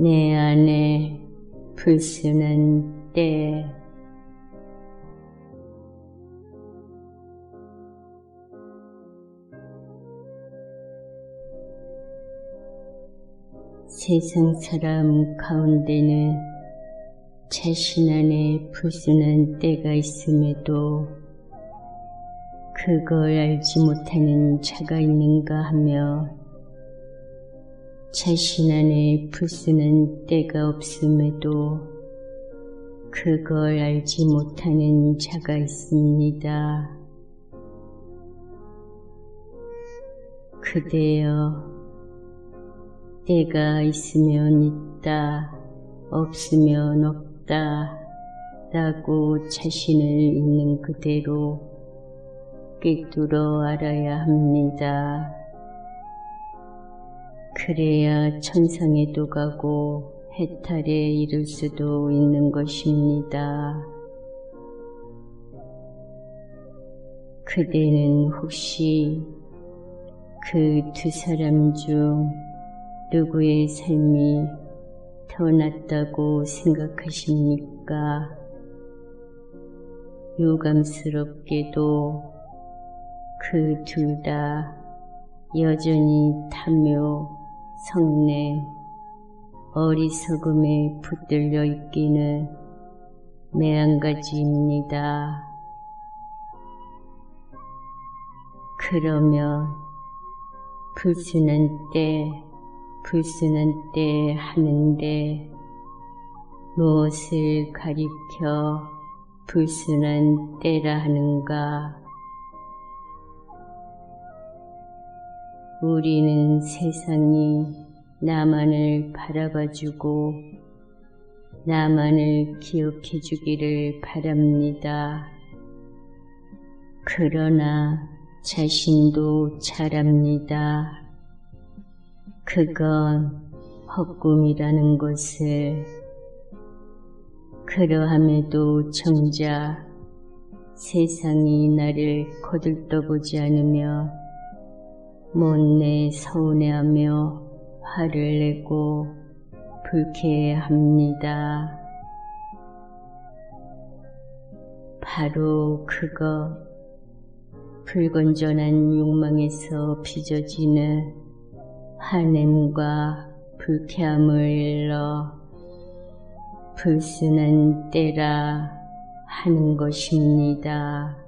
내 안에 불순한 때. 세상 사람 가운데는 자신 안에 불순한 때가 있음에도 그걸 알지 못하는 자가 있는가 하며 자신 안에 불순한 때가 없음에도 그걸 알지 못하는 자가 있습니다. 그대여 때가 있으면 있다, 없으면 없다, 라고 자신을 있는 그대로 꿰뚫어 알아야 합니다. 그래야 천상에도 가고 해탈에 이를 수도 있는 것입니다. 그대는 혹시 그 두 사람 중 누구의 삶이 더 낫다고 생각하십니까? 유감스럽게도 그 둘 다 여전히 탐욕, 성냄, 어리석음에 붙들려 있기는 매한가지입니다. 그러면 불순한 때 불순한 때 하는데 무엇을 가리켜 불순한 때라 하는가? 우리는 세상이 나만을 바라봐주고 나만을 기억해주기를 바랍니다. 그러나 자신도 잘합니다. 그건 헛꿈이라는 것을 그러함에도 정작 세상이 나를 거들떠보지 않으며 못내 서운해하며 화를 내고 불쾌해합니다. 바로 그거 불건전한 욕망에서 빚어지는 화냄과 불쾌함을 일러 불순한 때라 하는 것입니다.